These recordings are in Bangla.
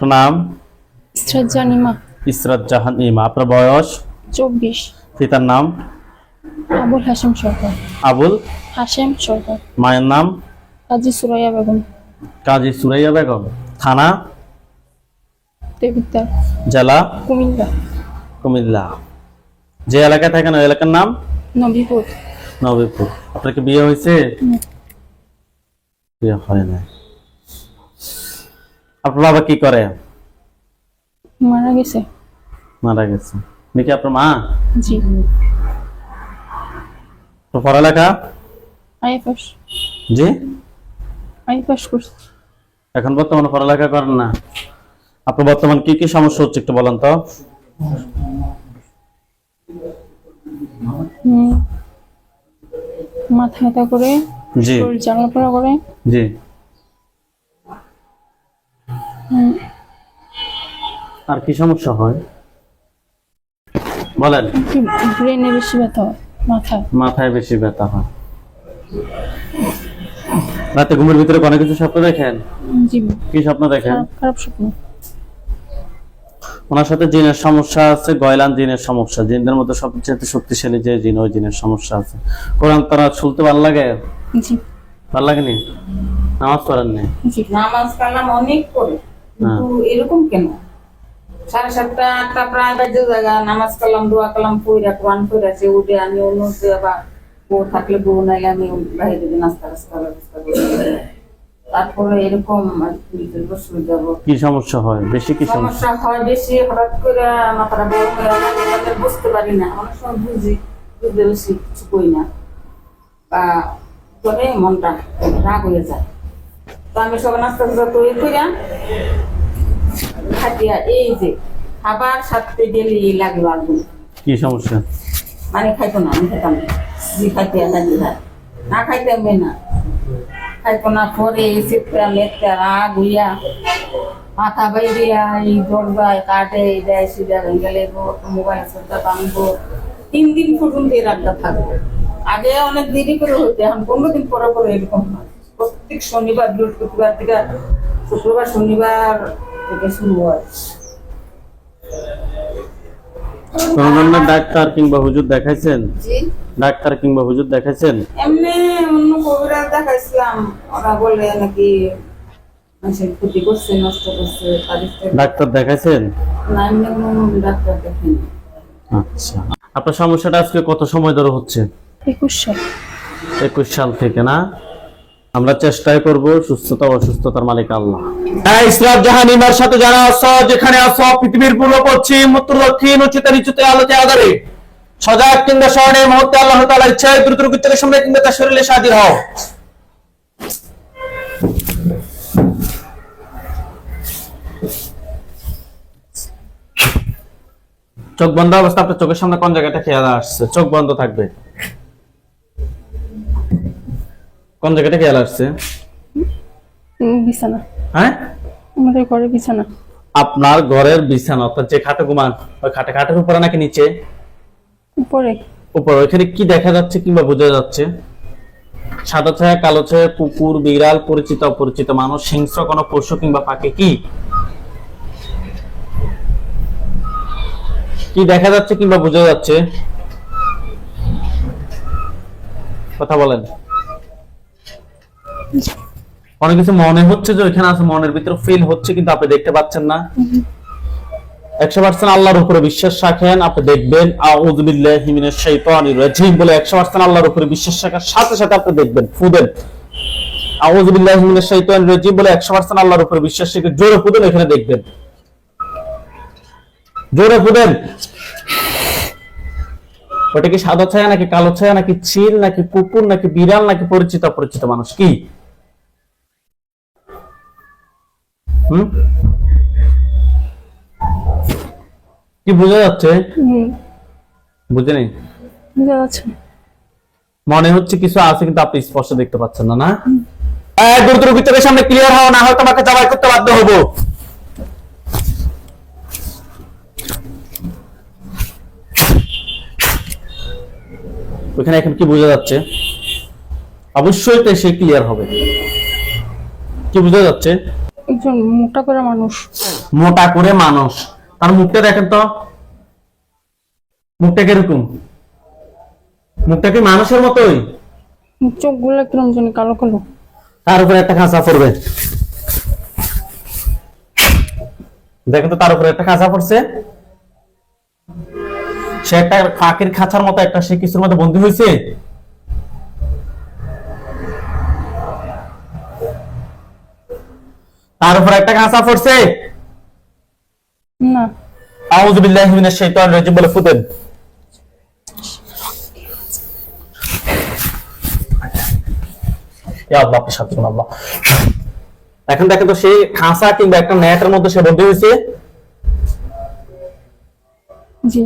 আপনার নাম ইসরাত জানিমা ইসরাত জাহান ইমা আপনার বয়স? চব্বিশ। পিতার নাম? আবুল হাসিম সরকার। আবুল? হাসেম সরকার। মায়ের নাম? কাজী সুরাইয়া বেগম। কাজী সুরাইয়া বেগম। থানা? দেবিদ্দার জেলা? কুমিল্লা। কুমিল্লা। যে এলাকায় থাকেন ওই এলাকার নাম? নবীপুর। নবীপুর। আপনার কি বিয়ে হয়েছে? বিয়ে হয় না আপনার বাবা কি করে? মারা গেছে। মারা গেছে। নাকি আপনার মা? জি। তো পড়ালেখা? আইএফএস জি? আইএফএস করছে। এখন বর্তমানে পড়ালেখা করেন না। আপনার বর্তমান কি কি সমস্যা হচ্ছে একটু বলেন তো। মাথা ব্যথা করে জি। শরীর জ্বালাপোড়া করে। জি। আর কি সমস্যা হয়? বলেন। ব্রেনে বেশি ব্যথা হয় মাথায় মাথায় বেশি ব্যথা হয়। রাতে ঘুমের ভিতরে কোনো কিছু স্বপ্ন দেখেন? জি। কি স্বপ্ন দেখেন? খারাপ স্বপ্ন। ওনার সাথে জিনের সমস্যা আছে গয়লান জিনের সমস্যা। জিনদের মধ্যে সবচেয়ে শক্তিশালী যে জিন ওই জিনের সমস্যা আছে। কোরআন তারা শুনতে ভালো লাগে? জি। ভালো লাগেনি? নামাজ পড়েন নি জি। নামাজ কালাম অনেক করে কিন্তু এরকম কেন? সাড়ে সাতটা আটটা প্রায় বাজে জায়গা। নামাজ কালাম দোয়া কালাম পইরা কোরআন পইরাছে উঠে আমি অন্য বা বউ থাকলে বউ নাইলে আমি বাইরে নাস্তা রাস্তা ব্যবস্থা করি। তারপরে এরকম কি সমস্যা হয়? বেশি কি সমস্যা? হয় বেশি হঠাৎ করে মাথাটা বড় হয়ে বুঝতে পারি না। অনেক সময় বুঝি বুঝতে বেশি কিছু কই না। বা করে মনটা রাগ হয়ে যায়। তো আমি সব নাস্তা টাস্তা তৈরি করিয়া খাটিয়া এই যে খাবার সাথে গেলে লাগল আগুন। কি সমস্যা? মানে খাইতো না আমি খেতাম না। জি খাইতে না খাইতো পরে রাগ হইয়া মাথা বাইরিয়া এই কাটে এই দেয় সিধা গেলে মোবাইল টানবো তিন দিন পর্যন্ত এই রাগটা থাকবে। আগে অনেক দেরি করে হইতে এখন পনেরো দিন পরে পরে এরকম হয়। প্রত্যেক শনিবার বৃহস্পতিবার থেকে শুক্রবার শনিবার থেকে শুরু হয়। ডাক্তার কিংবা হুজুর দেখাইছেন? ডাক্তার কিংবা হুজুর দেখাইছেন? এমনি অন্য কবিরাজ দেখাইছিলাম। ওরা বলে নাকি ক্ষতি করছে নষ্ট করছে ডাক্তার দেখাইছেন? না এমনি ডাক্তার দেখিনি। আচ্ছা। আপনার সমস্যাটা আজকে কত সময় ধরে হচ্ছে? একুশ সাল। একুশ সাল থেকে না? আমরা চেষ্টাই করব সুস্থতা অসুস্থতার মালিক আল্লাহ। হ্যাঁ ইসরাত জাহান ইমার সাথে যারা আছো যেখানে আছো পৃথিবীর পূর্ব পশ্চিম উত্তর দক্ষিণ উচ্চতে নিচুতে আলোতে আধারে সজাগ কিংবা স্মরণে মুহূর্তে আল্লাহ তাআলা ইচ্ছায় দ্রুত থেকে সামনে কিংবা তার শরীরে হাজির হও চোখ বন্ধ অবস্থা আপনার চোখের সামনে কোন জায়গাটা খেয়াল আসছে? চোখ বন্ধ থাকবে। কোন জায়গাটা খেয়াল আসছে? বিছানা। হ্যাঁ? আমাদের ঘরে বিছানা। আপনার ঘরের বিছানা অর্থাৎ যে খাটে ঘুমান ওই খাটে খাটের উপরে নাকি নিচে? উপরে। উপর ওইখানে কি দেখা যাচ্ছে কিংবা বোঝা যাচ্ছে? সাদা ছায়া কালো ছায়া কুকুর বিড়াল পরিচিত অপরিচিত মানুষ হিংস্র কোনো পশু কিংবা পাখি কি? কি দেখা যাচ্ছে কিংবা বোঝা যাচ্ছে? কথা বলেন। অনেক কিছু মনে হচ্ছে যে ওইখানে আছে, মনের ভিতরে ফিল হচ্ছে, কিন্তু আপনি দেখতে পাচ্ছেন না। একশো পার্সেন্ট আল্লাহর উপরে বিশ্বাস রাখেন, আপনি দেখবেন রাজিম বলে একশো পার্সেন্ট আল্লাহর উপরে বিশ্বাস রাখার সাথে সাথে আপনি দেখবেন, ফুদেন। রাজিম বলে একশো পার্সেন্ট আল্লাহর উপরে বিশ্বাস রেখে জোরে ফুদেন, এখানে দেখবেন। জোরে ফুদেন। ওটা কি সাদা ছায়া নাকি কালো ছায়া, নাকি চিল, নাকি কুকুর, নাকি বিড়াল, নাকি পরিচিত অপরিচিত মানুষ? কি? হুম? কি বোঝা যাচ্ছে? বুঝে নেই বোঝা যাচ্ছে মনে হচ্ছে কিছু আছে কিন্তু আপনি স্পষ্ট দেখতে পাচ্ছেন না না? দ্রুত রোগী সামনে ক্লিয়ার হও না হয় তোমাকে জবাই করতে বাধ্য হব। ওখানে এখন কি বোঝা যাচ্ছে? অবশ্যই তো সে ক্লিয়ার হবে। কি বোঝা যাচ্ছে? একজন মোটা করে মানুষ। মোটা করে মানুষ। তার মুখটা দেখেন তো। মুখটা কীরকম? মুখটা কি মানুষের মতোই? চোখগুলো কিরম জানি কালো কালো। তার উপরে একটা খাঁচা পড়বে। দেখেন তো তার উপরে একটা খাঁচা পড়ছে। সে একটা ফাঁকির খাঁচার মতো একটা সে কিছুর মধ্যে বন্দী হয়েছে। তার উপর একটা খাঁচা পড়ছে। না। আউযু বিল্লাহি মিনাশ শাইতানির রাজিম বলে ফুতেন ইয়া আল্লাহ আপনি করুন আল্লাহ। এখন দেখেন তো সেই খাঁচা কিংবা একটা নেটের মধ্যে সে বন্দী হয়েছে? জি।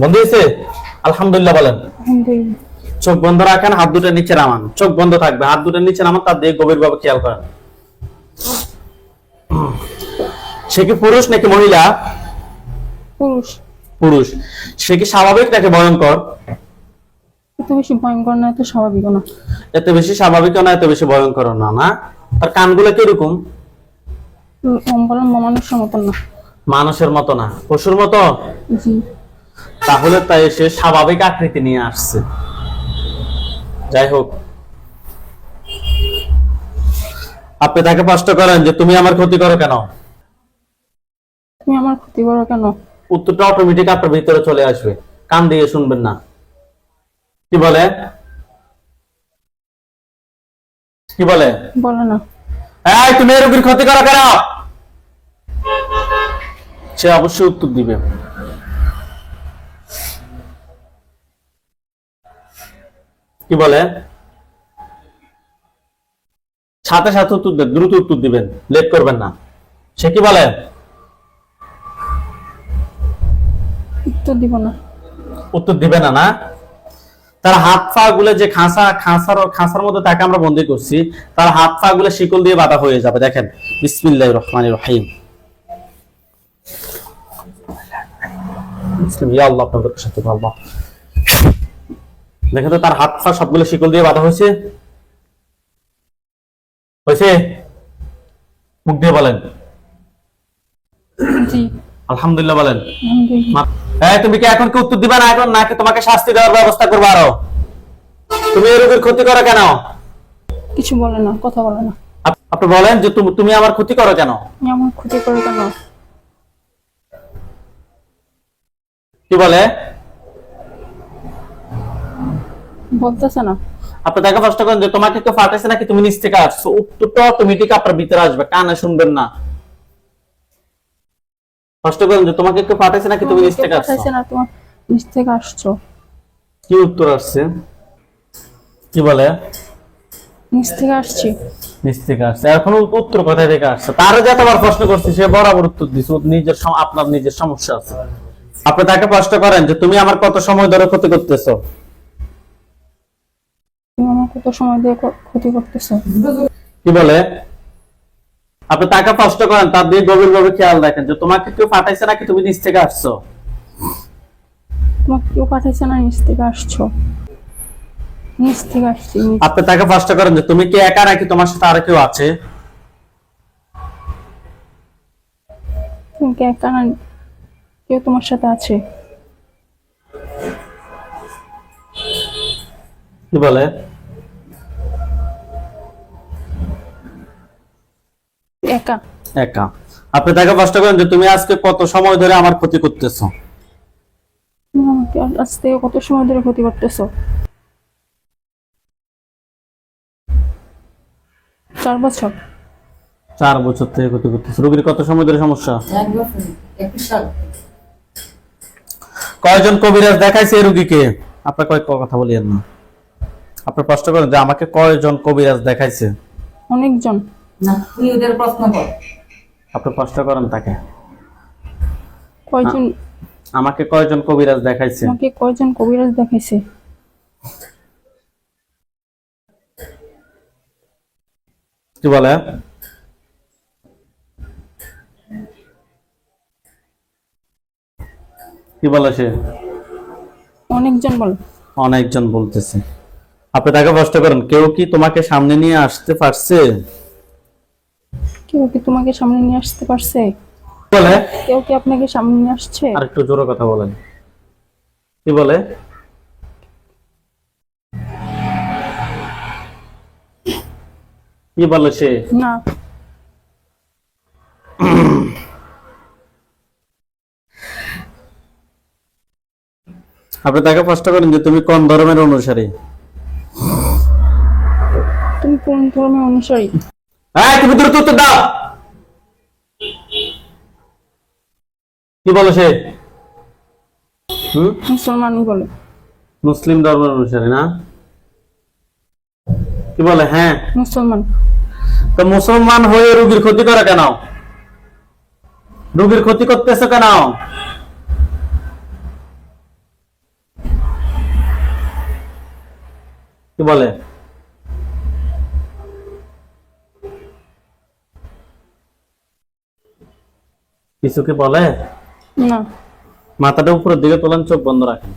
বন্দী হয়েছে? আলহামদুলিল্লাহ বলেন। চোখ বন্ধ রাখেন হাত দুটো নিচে নামান। চোখ বন্ধ থাকবে হাত দুটো নিচে নামান তার দিকে গভীর ভাবে খেয়াল করেন। সে কি পুরুষ নাকি মহিলা? পুরুষ। পুরুষ। সে কি স্বাভাবিক নাকি ভয়ঙ্কর? এত বেশি ভয়ঙ্কর না এত স্বাভাবিক না। এত বেশি স্বাভাবিক না এত বেশি ভয়ঙ্কর না না? তার কানগুলো কীরকম? মানুষের মতন না। মানুষের মতো না পশুর মতো? জি। তাহলে তাই সে স্বাভাবিক আকৃতি নিয়ে আসছে। যাই হোক আপনি তাকে প্রশ্ন করেন যে তুমি আমার ক্ষতি করো কেন? তুমি আমার ক্ষতি করো কেন? উত্তরটা অটোমেটিক আপনার ভিতরে চলে আসবে। কান দিয়ে শুনবেন না। কি বলে? কি বলে? বলে না। এই তুমি ক্ষতি করো কেন? সে অবশ্যই উত্তর দিবে। কি বলে? সাথে সাথে উত্তর দেন দ্রুত উত্তর দিবেন লেট করবেন না। সে কি বলে? উত্তর দিব না। উত্তর দিবে না না? তার হাত পা গুলো যে খাঁচা খাঁচার খাঁচার মধ্যে তাকে আমরা বন্দি করছি তার হাত পা গুলো শিকল দিয়ে বাঁধা হয়ে যাবে দেখেন। বিসমিল্লাহ রহমান রহিম দেখেন তো তার হাত পা সবগুলো শিকল দিয়ে বাঁধা হয়েছে। হয়েছে? মুখ দিয়ে বলেন। আলহামদুলিল্লাহ বলেন। এই, তুমি কি এখন কি উত্তর দিবা না এখন? নাকি তোমাকে শাস্তি দেওয়ার ব্যবস্থা করব আরও? তুমি এই রোগীর ক্ষতি করো কেন? কিছু বলে না কথা বলে না। আপনি বলেন যে তুমি তুমি আমার ক্ষতি করো কেন? তুমি আমার ক্ষতি করো কেন? কি বলে? বলতেছে না। আপনি তাকে প্রশ্ন করেন যে তোমাকে কেউ ফাটাইছে নাকি? তুমি নিচ থেকে আসছো। উত্তরটা অটোমেটিক আপনার ভিতরে আসবে কানে শুনবেন না। প্রশ্ন করেন যে তোমাকে কেউ ফাটাইছে নাকি? তুমি নিচ থেকে আসছো? না তোমার নিচ থেকে আসছো। কি উত্তর আসছে? কি বলে? নিচ থেকে আসছি। নিচ থেকে আসছে। এখন উত্তর কোথায় থেকে আসছে? তার যতবার প্রশ্ন করছি সে বরাবর উত্তর দিছে। নিজের আপনার নিজের সমস্যা আছে। আপনি তাকে প্রশ্ন করেন যে তুমি আমার কত সময় ধরে ক্ষতি করতেছো? তুমি সময় দিয়ে ক্ষতি করতেছো। কি বলে? আপনি তাকে প্রশ্ন করেন তার দিয়ে গভীর ভাবে খেয়াল রাখেন যে তোমাকে কেউ পাঠাইছে নাকি তুমি নিচ থেকে আসছো? তোমাকে কেউ পাঠাইছে না নিচ থেকে আসছো। নিচ থেকে আসছি আপনি তাকে প্রশ্ন করেন যে তুমি কি একা নাকি তোমার সাথে আর কেউ আছে? তুমি কি একা না কেউ তোমার সাথে আছে? কি বলে? একা। একা। আপনি তাকে প্রশ্ন করেন যে তুমি আজকে কত সময় ধরে আমার ক্ষতি করতেছো? তুমি আমাকে আজ- আজ থেকে কত সময় ধরে ক্ষতি করতেছো? চার বছর। চার বছর থেকে ক্ষতি করতেছো। রোগীর কত সময় ধরে সমস্যা? কয়জন কবিরাজ দেখাইছে এই রোগীকে? আপনার কয়েক কথা বলিয়েন না। আপনি প্রশ্ন করেন যে আমাকে কয়জন কবিরাজ দেখাইছে? অনেকজন। না তুই ওদের প্রশ্ন কর। আপনি প্রশ্ন করেন তাকে। কয়জন? আমাকে কয়জন কবিরাজ দেখাইছে? আমাকে কয়জন কবিরাজ দেখাইছে? কি বলে? কি বলে সে? অনেকজন বল। অনেকজন বলতেছে। আপনি তাকে প্রশ্ন করেন কেউ কি তোমাকে সামনে নিয়ে আসতে পারছে? কেউ কি তোমাকে সামনে নিয়ে আসতে পারছে? বলে? কেউ কি আপনাকে সামনে নিয়ে আসছে? আর একটু জোরে কথা বলেন। কি বলে? কি বলে সে? না। আপনি তাকে প্রশ্ন করেন যে তুমি কোন ধর্মের অনুসারী? তুমি কোন ধর্মের অনুসারী? হ্যাঁ তুমি দ্রুত উত্তর দাও। কি বলে সে? হুম? মুসলমানই বলে। মুসলিম ধর্মের অনুসারী না? কি বলে? হ্যাঁ। মুসলমান। তো মুসলমান হয়ে রোগীর ক্ষতি করে কেন? রোগীর ক্ষতি করতেছে কেন? কি বলে? কিছু কি বলে? না। মাথাটা উপরের দিকে তোলেন চোখ বন্ধ রাখেন।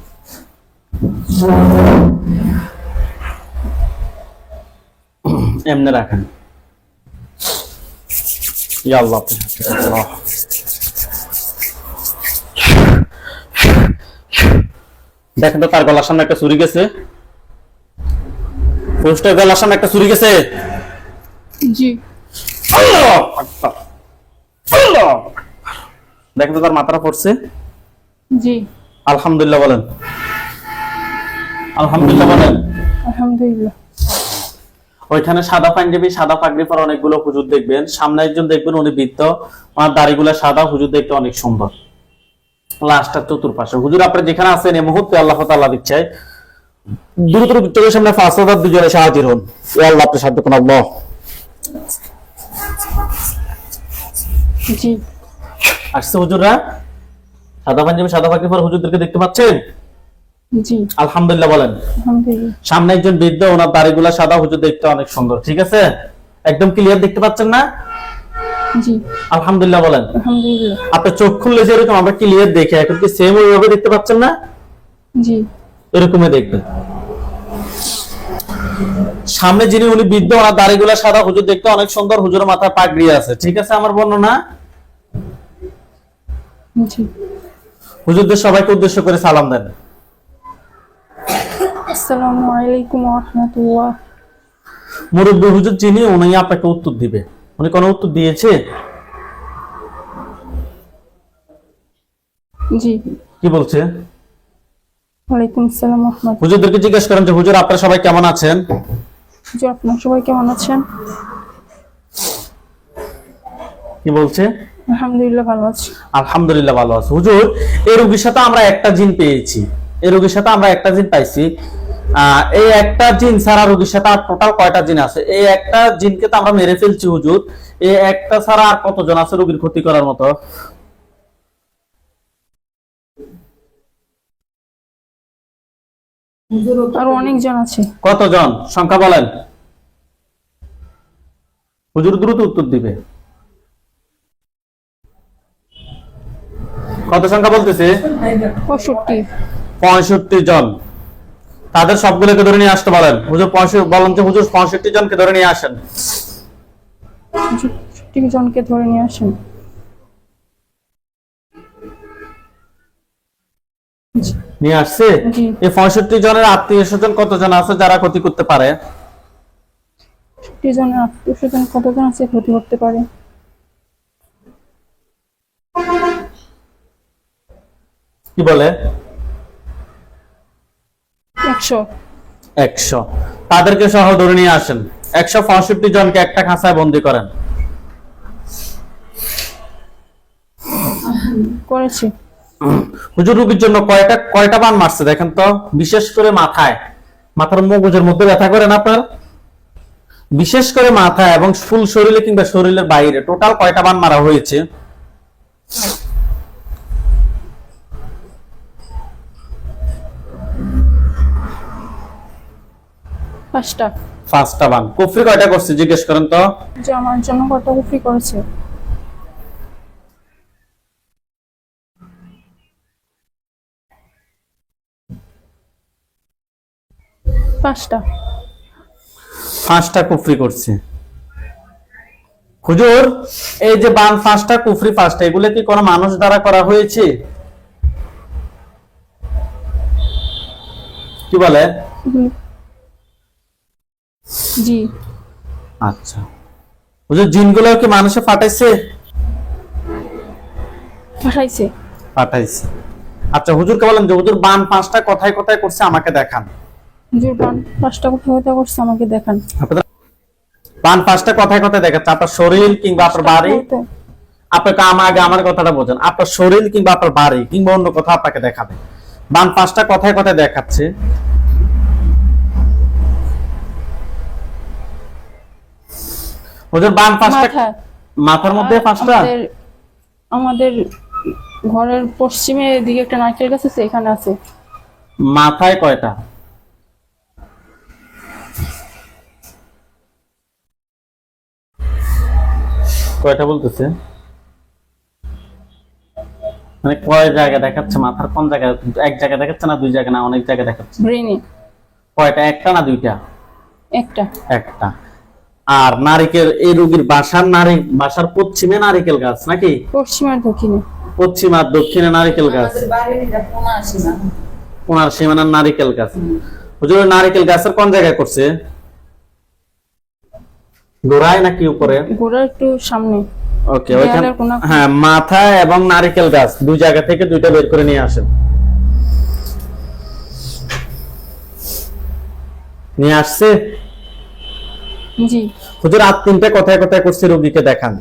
এমনি রাখেন। আল্লাহ। দেখেন তো তার গলার সামনে একটা চুরি গেছে। পুরুষটার গলার সামনে একটা চুরি গেছে। জি। আল্লাহু। দেখেন তো তার মাথাটা পড়ছে। জি। আলহামদুলিল্লাহ বলেন। আলহামদুলিল্লাহ বলেন। আলহামদুলিল্লাহ। ওইখানে সাদা পাঞ্জাবি সাদা পাগড়ি পরা অনেকগুলো হুজুর দেখবেন। সামনে একজন দেখবেন উনি বৃত্ত ওনার দাড়িগুলো সাদা হুজুর দেখতে অনেক সুন্দর। লাস্টটা চতুর্পাশে। হুজুর আপনি যেখানে আছেন এই মুহূর্তে আল্লাহ তাআলা দিচ্ছে। দ্রুত চোখের সামনে পাঁচ হাজার দুজনে সাহায্য হন আল্লাহ আপনি সাহায্য করুন আল্লাহ। জি। আসছে হুজুররা? সাদা পাঞ্জাবি সাদা পাগড়ি পরা হুজুরদেরকে দেখতে পাচ্ছেন? জি। আলহামদুলিল্লাহ বলেন। সামনে একজন বৃদ্ধ ওনার দাড়িগুলা সাদা হুজুর দেখতে অনেক সুন্দর ঠিক আছে? একদম ক্লিয়ার দেখতে পাচ্ছেন না? জি। আলহামদুলিল্লাহ বলেন। আপনার চোখ খুললে যেরকম আমরা ক্লিয়ার দেখে এখন কি সেম ওইভাবে দেখতে পাচ্ছেন না? জি। এরকমই দেখবেন। সামনে যিনি উনি বৃদ্ধ ওনার দাড়িগুলা সাদা হুজুর দেখতে অনেক সুন্দর হুজুরের মাথায় পাগড়ি আছে ঠিক আছে আমার বর্ণনা? হুজুরদের সবাইকে উদ্দেশ্য করে সালাম দেন। আসসালামু আলাইকুম ওয়া রাহমাতুল্লাহ। মুরব্বী হুজুর যিনি উনি আপনাকে উত্তর দিবে। উনি কোনো উত্তর দিয়েছে? জি। কি বলছে? ওয়ালাইকুম আসসালাম ওয়া রাহমাতুল্লাহ। হুজুরদেরকে জিজ্ঞেস করেন যে হুজুর আপনারা সবাই কেমন আছেন? জি আপনারা সবাই কেমন আছেন? কি বলছে? আলহামদুলিল্লাহ ভালো আছি। আলহামদুলিল্লাহ ভালো আছে। হুজুর এই রোগীর সাথে আমরা একটা জিন পেয়েছি। এই রোগীর সাথে আমরা একটা জিন পাইছি। এই একটা জিন ছাড়া রোগীর সাথে আর টোটাল কয়টা জিন আছে? এই একটা জিনকে তো আমরা মেরে ফেলছি হুজুর। এই একটা ছাড়া আর কতজন আছে রোগীর ক্ষতি করার মতো? আরও অনেকজন আছে। কতজন? সংখ্যা বলেন। হুজুর দ্রুত উত্তর দিবে। কত সংখ্যা বলতেছে? পঁয়ষট্টি। পঁয়ষট্টি জন। তাদের সবগুলোকে ধরে নিয়ে আসতে বলেন হুজুর পঁয়ষট্টি বলেন যে হুজুর পঁয়ষট্টি জনকে ধরে নিয়ে আসেন। পঁয়ষট্টি জনকে ধরে নিয়ে আসেন। নিয়ে আসছে? এই পঁয়ষট্টি জনের আত্মীয় স্বজন কতজন আছে যারা ক্ষতি করতে পারে? জনের আত্মীয় স্বজন কতজন আছে ক্ষতি করতে পারে? কি বলে? একশো। একশো। তাদেরকে সহ ধরে নিয়ে আসেন। একশো পঁয়ষট্টি জনকে একটা খাঁচায় বন্দি করেন। করেছি। হুজুর রুগীর জন্য কয়টা কয়টা বান মারছে দেখেন তো? বিশেষ করে মাথায়। মাথার মগজের মধ্যে ব্যথা করেন আপনার? বিশেষ করে মাথায় এবং ফুল শরীরে কিংবা শরীরের বাইরে। টোটাল কয়টা বান মারা হয়েছে? পাঁচটা। পাঁচটা বান। কুফরি কয়টা করছে জিজ্ঞেস করেন তো। যে আমার জন্য কত বিক্রি করেছে? পাঁচটা। পাঁচটা কুফরি করছে। হুজুর এই যে বান ফাঁসটা কুফরি ফাঁসটা এগুলো কি কোনো মানুষ দ্বারা করা হয়েছে? কি বলে। জি। আচ্ছা। হুজুর জিনগুলো কি মানুষে ফাটাইছে পাঠাইছে। পাঠাইছে। আচ্ছা হুজুরকে বলেন যে হুজুর বান পাঁচটা কথায় কথায় করছে আমাকে দেখান। হুজুর পান পাঁচটা কথা কথা করছে আমাকে দেখান। বান পাঁচটা কথায় কথায় দেখাচ্ছে আপনার শরীর কিংবা আপনার বাড়ি আপনাকে আমার আগে আমার কথাটা বোঝেন আপনার শরীর কিংবা আপনার বাড়ি কিংবা অন্য কথা আপনাকে দেখাবে। বান পাঁচটা কথায় কথায় দেখাচ্ছে হুজুর বান পাঁচটা মাথার মধ্যে পাঁচটা আমাদের ঘরের পশ্চিমে দিকে একটা নারকেল গাছ আছে এখানে আছে। মাথায় কয়টা? কয়টা বলতেছে? মানে কয় জায়গা দেখাচ্ছে মাথার? কোন জায়গায় এক জায়গায় দেখাচ্ছে না দুই জায়গা? না অনেক জায়গায় দেখাচ্ছে। ব্রেনে কয়টা? একটা না দুইটা? একটা। একটা। আর নারিকেল এই রোগীর বাসার নারী বাসার পশ্চিমে নারিকেল গাছ নাকি? পশ্চিম আর দক্ষিণে। পশ্চিম আর দক্ষিণে নারিকেল গাছ। আমাদের বাড়ির এটা পোনা আসে না ওনার সীমানার নারিকেল গাছ। হুজুর নারিকেল গাছের কোন জায়গায় করছে? গোড়ায় নাকি উপরে? গোড়ার একটু সামনে। ওকে ওইখানে হ্যাঁ মাথা এবং নারিকেল গাছ দুই জায়গা থেকে দুইটা বের করে নিয়ে আসেন। নিয়ে আসছে জি। হুজুর আর তিনটা কথায় কথায় করছে রোগীকে দেখান।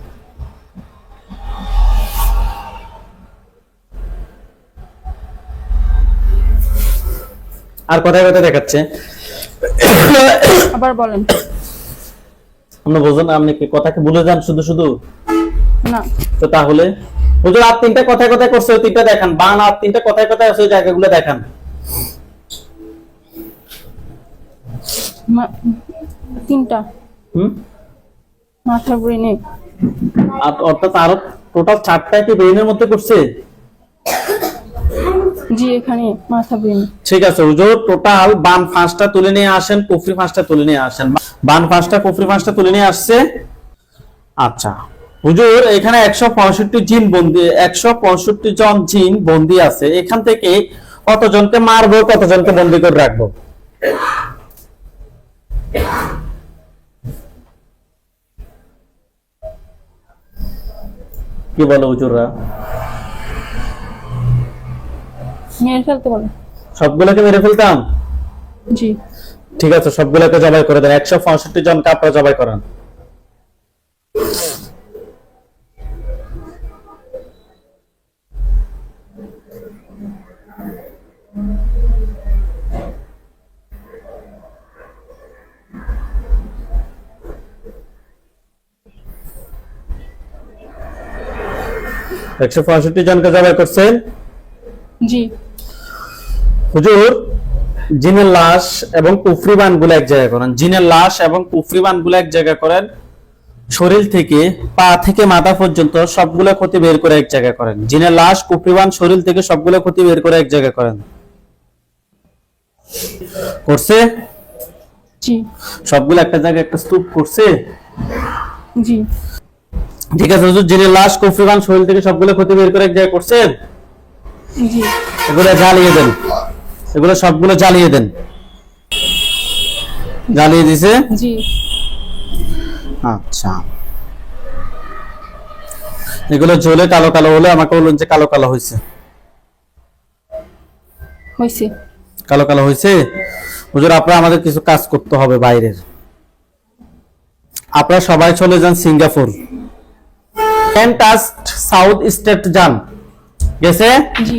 আর কথায় কথায় দেখাচ্ছে? আবার বলেন। আপনি বোঝেন আপনি কি কথাকে ভুলে যান শুধু শুধু? না। তো তাহলে হুজুর আর তিনটা কথায় কথায় করছে ওই তিনটা দেখান। বান আর তিনটা কথায় কথায় আছে ওই জায়গাগুলো দেখান। তিনটা। হুম? মাথা ব্রেনে আর অর্থাৎ আরও টোটাল চারটায় কি ব্রেনের মধ্যে করছে জি এখানে মাথা ব্রেনে ঠিক আছে হুজুর টোটাল বান ফাঁসটা তুলে নিয়ে আসেন কুফরি ফাঁসটা তুলে নিয়ে আসেন। বান ফাঁসটা কুফরি ফাঁসটা তুলে নিয়ে আসছে। আচ্ছা হুজুর এখানে একশো পঁয়ষট্টি জিন বন্দি একশো পঁয়ষট্টি জন জিন বন্দি আছে। এখান থেকে কতজনকে মারবো কতজনকে বন্দি করে রাখব? কি বলে হুজুররা? মেরে ফেলতে বলে। সবগুলোকে মেরে ফেলতাম? জি। ঠিক আছে সবগুলোকে জবাই করে দেন। একশো পঁয়ষট্টি জনকে আপনারা জবাই করেন। একশো পঁয়ষট্টি জনকে জবাই করছেন? জি। হুজুর জিনের লাশ এবং কুফরিবানগুলো এক জায়গায় করেন। জিনের লাশ এবং কুফরিবানগুলো এক জায়গায় করেন শরীর থেকে পা থেকে মাথা পর্যন্ত সবগুলো ক্ষতি বের করে এক জায়গায় করেন। জিনের লাশ কুফরিবান শরীর থেকে সবগুলো ক্ষতি বের করে এক জায়গায় করেন। করছে? জি। সবগুলো একটা জায়গায় একটা স্তূপ করছে? জি। ঠিক আছে হুজুর জিনের লাশ কুফরিবান শরীর থেকে সবগুলো ক্ষতি বের করে এক জায়গায় করছে জি। এগুলো জ্বালিয়ে দেন। এগুলো সবগুলো জ্বালিয়ে দেন। জ্বালিয়ে দিছে? জি। আচ্ছা। এগুলো জ্বলে কালো কালো হলে আমাকে বলুন যে কালো কালো হয়েছে হয়েছে কালো কালো হয়েছে হুজুর আপনারা আমাদের কিছু কাজ করতে হবে বাইরের। আপনারা সবাই চলে যান সিঙ্গাপুর। ফ্যান্টাস্ট সাউথ স্টেট যান। গেছে? জি।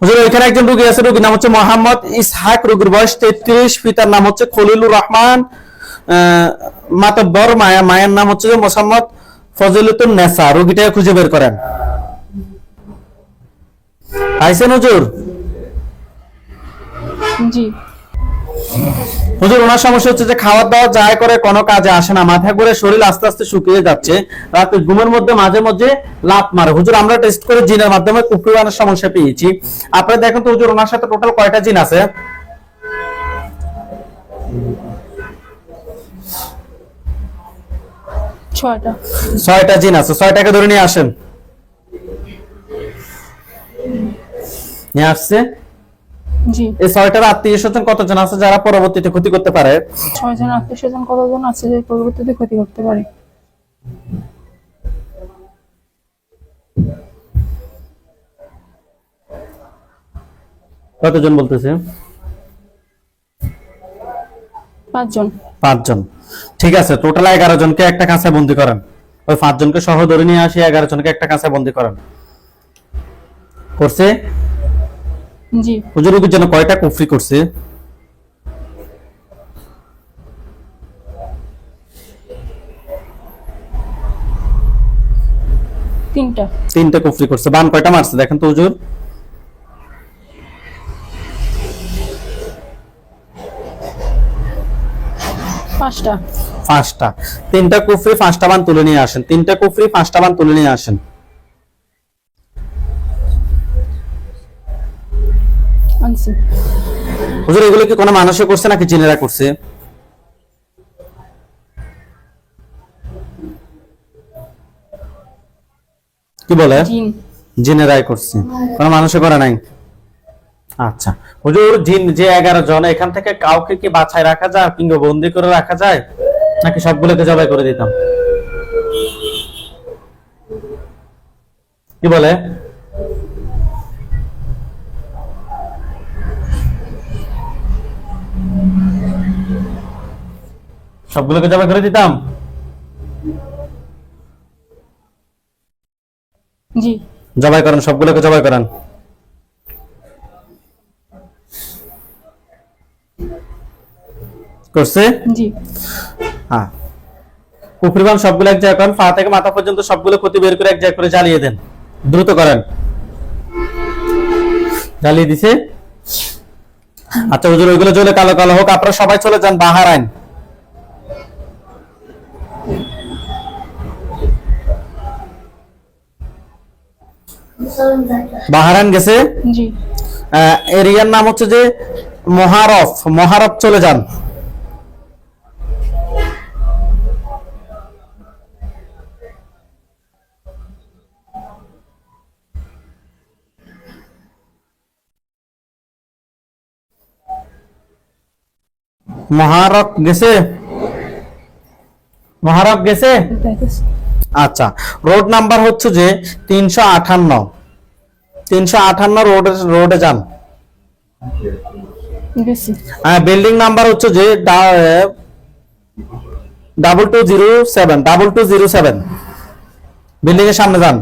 হুজুর এখানে একজন রোগী আছে রোগীর নাম হচ্ছে মোহাম্মদ ইসহাক রোগীর বয়স তেত্রিশ পিতার নাম হচ্ছে খলিলুর রহমান মাতব্বর মায়া মায়ের নাম হচ্ছে যে মোসাম্মদ ফজিলুতুন নেসা রোগীটাকে খুঁজে বের করেন। পাইছেন হুজুর? জি। হুজুর ওনার সমস্যা হচ্ছে যে খাওয়া দাওয়া যায় করে কোনো কাজে আসে না। মাথা করে শরীর আস্তে আস্তে শুকিয়ে যাচ্ছে। রাতে ঘুমের মধ্যে মাঝে মাঝে লাত মারে। হুজুর আমরা টেস্ট করে জিনের মাধ্যমে কুকুরানের সমস্যা পেয়েছি। আপনারা দেখেন তো হুজুর ওনার সাথে টোটাল কয়টা জিন আছে? ছয়টা। ছয়টা জিন আছে। ছয়টাকে ধরে নিয়ে আসেন। নিয়ে আসছে। এই ছয়টার আত্মীয় স্বজন কতজন আছে যারা পরবর্তীতে ক্ষতি করতে পারে? ছয়জন আত্মীয় স্বজন কতজন আছে যে পরবর্তীতে ক্ষতি করতে পারে? কতজন বলতেছে? পাঁচজন। পাঁচজন। ঠিক আছে টোটাল এগারো জনকে একটা কাঁচা বন্দি করেন। ওই পাঁচজনকে সহ ধরে নিয়ে আসি এগারো জনকে একটা কাঁচা বন্দি করেন। করছে? জি। হুজুর জন্য কয়টা কুফরি করছে? তিনটা। তিনটা কুফরি করছে। বান কয়টা মারছে? দেখেন তো হুজুর। পাঁচটা। পাঁচটা। তিনটা কুফরি পাঁচটা বান তুলে নিয়ে আসেন। তিনটা কুফরি পাঁচটা বান তুলে নিয়ে আসেন। আনছি। হুজুর এগুলো কি কোনো মানুষে করছে নাকি জিনেরা করছে? কি বলে? জিনেরাই করছে। কোনো মানুষে করে নাই? আচ্ছা। হুজুর জিন যে এগারো জন এখান থেকে কাউকে কি বাছাই রাখা যায় কিংবা বন্দি করে রাখা যায়? নাকি সবগুলোকে জবাই করে দিতাম? কি বলে? সবগুলোকে জবাই করে দিতাম? জি। জবাই করেন সবগুলোকে জবাই করেন। করছে? জি। হ্যাঁ সবগুলো এক জায়গায় করেন পা থেকে মাথা পর্যন্ত সবগুলো ক্ষতি বের করে এক জায়গায় করে জ্বালিয়ে দেন। দ্রুত করেন। জ্বালিয়ে দিছে। আচ্ছা হুজুর ওইগুলো জ্বলে কালো কালো হোক আপনারা সবাই চলে যান বাহার আইন বাহারান গেছে? জি। আহ, এরিয়ার নাম হচ্ছে যে মহারফ। মহারফ চলে যান। মহারফ গেছে? মহারফ গেছে? দেখতেছি। আচ্ছা রোড নাম্বার হচ্ছে যে তিনশো আঠান্ন তিনশো আঠান্ন রোডে রোডে যান। গেছি। বিল্ডিং নাম্বার হচ্ছে যে double two zero seven double two zero seven building এর সামনে যান।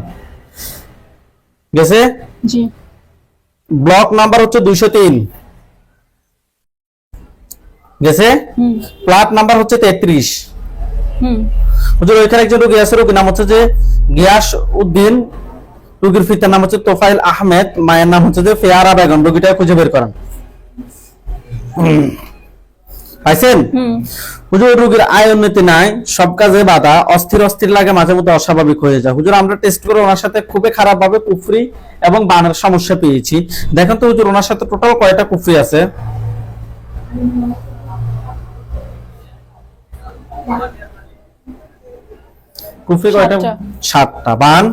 গেছে? ব্লক নাম্বার হচ্ছে দুইশো তিন। গেছে? প্লাট নাম্বার হচ্ছে তেত্রিশ। হুম। হুজুর ওইখানে একজন রোগী আছে রোগীর নাম হচ্ছে যে গিয়াস উদ্দিন। রোগীর পিতার নাম হচ্ছে তোফাইল আহমেদ মায়ের নাম হচ্ছে যে ফেয়ারা বেগম। রোগীটা খুঁজে বের করেন। পাইছেন? হুজুর রোগীর আয় উন্নতি নাই সব কাজে বাধা অস্থির অস্থির লাগে মাঝে মধ্যে অস্বাভাবিক হয়ে যায়। হুজুর আমরা টেস্ট করে ওনার সাথে খুবই খারাপ ভাবে কুফরি এবং বানের সমস্যা পেয়েছি। দেখেন তো হুজুর ওনার সাথে টোটাল কয়টা কুফরি আছে? কুফরি কয়টা? সাতটা। বান।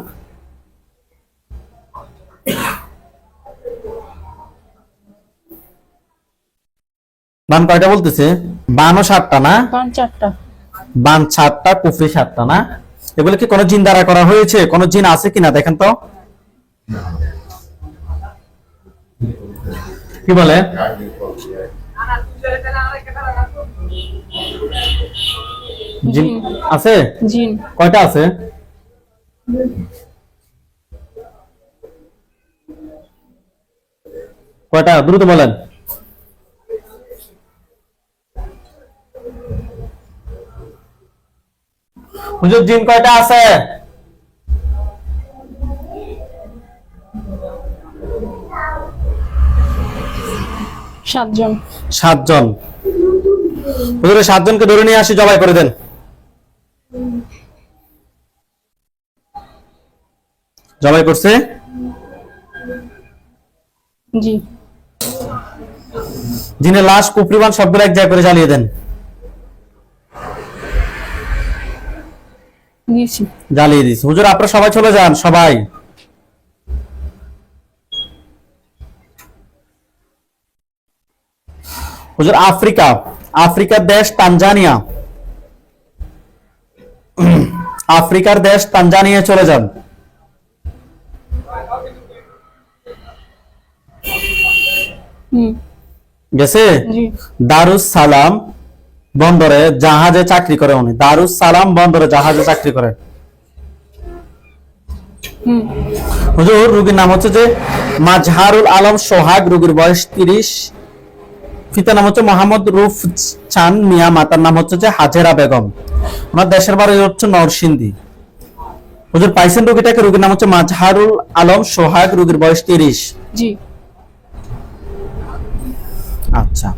বান কয়টা বলতেছে? বানও সাতটা না? পাঁচ চারটা। বান সাতটা কুফরি সাতটা না? এগুলো কি কোনো জিন দ্বারা করা হয়েছে? কোনো জিন আছে কিনা? দেখেন তো। কি বলে? জিন আছে? জিন। কয়টা আছে? কয়টা? দ্রুত বলেন। হুজুর জিন কয়টা আছে? সাতজন। সাতজন। হুজুরের সাতজনকে ধরে নিয়ে আসি জবাই করে দেন। জবাই করছে? জি। জিনের লাশ কুপরিবান সবগুলো এক জায়গায় করে জ্বালিয়ে দেন। জ্বালিয়ে দিস হুজুর আপনারা সবাই চলে যান সবাই। হুজুর আফ্রিকা। আফ্রিকার দেশ তানজানিয়া। আফ্রিকার দেশ তানজানিয়া চলে যান। গেছে? দারুস সালাম বন্দরে জাহাজে চাকরি করে উনি। দারুস সালাম বন্দরে জাহাজে চাকরি করে। হুজুর রোগীর নাম হচ্ছে যে মাজহারুল আলম সোহাগ রোগীর বয়স তিরিশ। পিতার নাম হচ্ছে মোহাম্মদ রুফ চান মিয়া মাতার নাম হচ্ছে যে হাজেরা বেগম। ওনার দেশের বাড়ি হচ্ছে নরসিংদী। হুজুর পাইছেন রোগীটাকে রোগীর নাম হচ্ছে মাজহারুল আলম সোহাগ রোগীর বয়স তিরিশ। জি। আচ্ছা।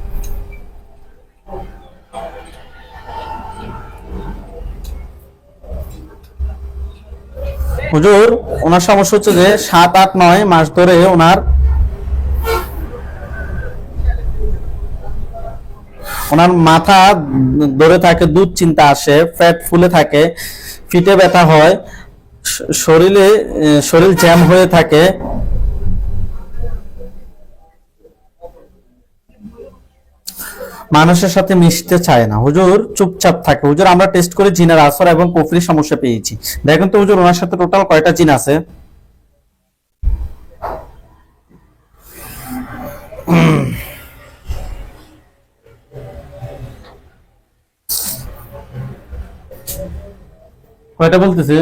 হুজুর ওনার সমস্যা হচ্ছে যে সাত আট নয় মাস ধরে ওনার ওনার মাথা ধরে থাকে দুধ চিন্তা আসে ফ্যাট ফুলে থাকে ফিটে ব্যথা হয়। শরীরে শরীর জ্যাম হয়ে থাকে। মানুষের সাথে মিশতে চায় না। হুজুর চুপচাপ থাকে। হুজুর, আমরা টেস্ট করে জিনের আসর এবং কুফরির সমস্যা পেয়েছি। দেখেন তো হুজুর, ওনার সাথে টোটাল কয়টা জিন আছে? কয়টা বলতেছে?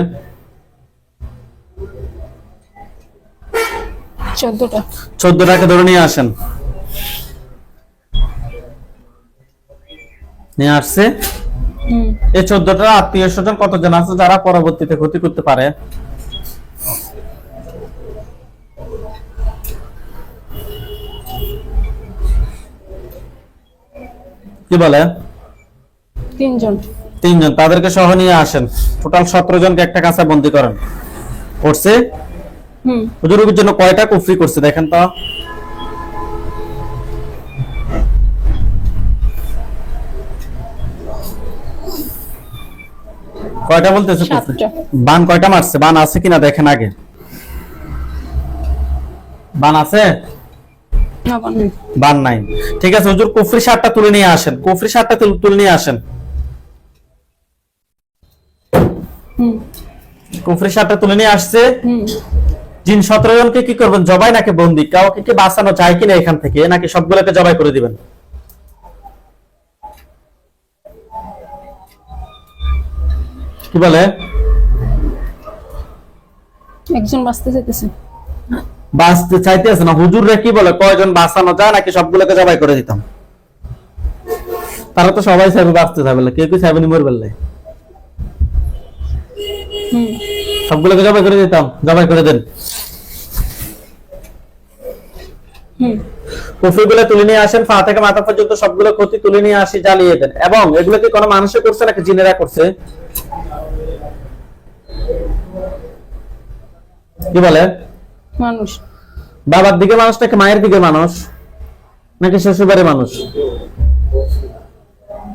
চোদ্দটা। চোদ্দটাকে ধরে নিয়ে আসেন। নিয়ে আসছে। এই চোদ্দটা আত্মীয় স্বজন কতজন আছে যারা পরবর্তীতে ক্ষতি করতে পারে? কি বলে? তিনজন। তিনজন। তাদেরকে সহ নিয়ে আসেন। টোটাল সতেরো জনকে একটা কাছে বন্দি করেন। হুম হুজুরের জন্য কয়টা কুফরি করছে দেখেন তো। কয়টা বলতেছে বান কয়টা মারছে? বান আছে কিনা দেখেন আগে। বান আছে? বান নাই। ঠিক আছে হুজুর কুফরি সারটা তুলে নিয়ে আসেন। কুফরি সারটা তুলে নিয়ে আসেন। হুম। কুফরি সারটা তুলে নিয়ে আসছে। জিন সতেরো জনকে কি করবেন? জবাই নাকি বন্দি? কাউকে কি বাঁচানো যায় কিনা এখান থেকে? নাকি সবগুলোকে জবাই করে দিবেন? কি বলে? একজন বাঁচতে চাইতেছে। বাঁচতে চাইতেছে না। হুজুররা কি বলে? কয়জন বাঁচানো যায় নাকি সবগুলোকে জবাই করে দিতাম? তারা তো সবাই চাইবে বাঁচতে চাইবে না। কেউ কেউ চাইবে নি মরবে সবগুলোকে জবাই করে দিতাম জবাই করে দেন। কুফরিগুলো তুলে নিয়ে আসেন পা থেকে মাথা পর্যন্ত সবগুলো ক্ষতি তুলে নিয়ে আসি জ্বালিয়ে দেন। এবং এগুলো কি কোনো মানুষে করছে নাকি জিনেরা করছে? কি বলে মানুষ। বাবার দিকে মানুষ নাকি মায়ের দিকে মানুষ? নাকি শ্বশুরবাড়ির মানুষ?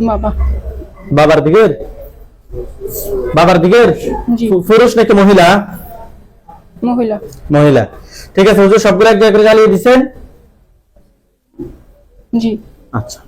বাবা। বাবার দিকের বাবার দিকের? পুরুষ নাকি মহিলা? মহিলা। মহিলা। ঠিক আছে হুজুর সবগুলো এক জায়গায় করে জ্বালিয়ে দিচ্ছেন জি। আচ্ছা।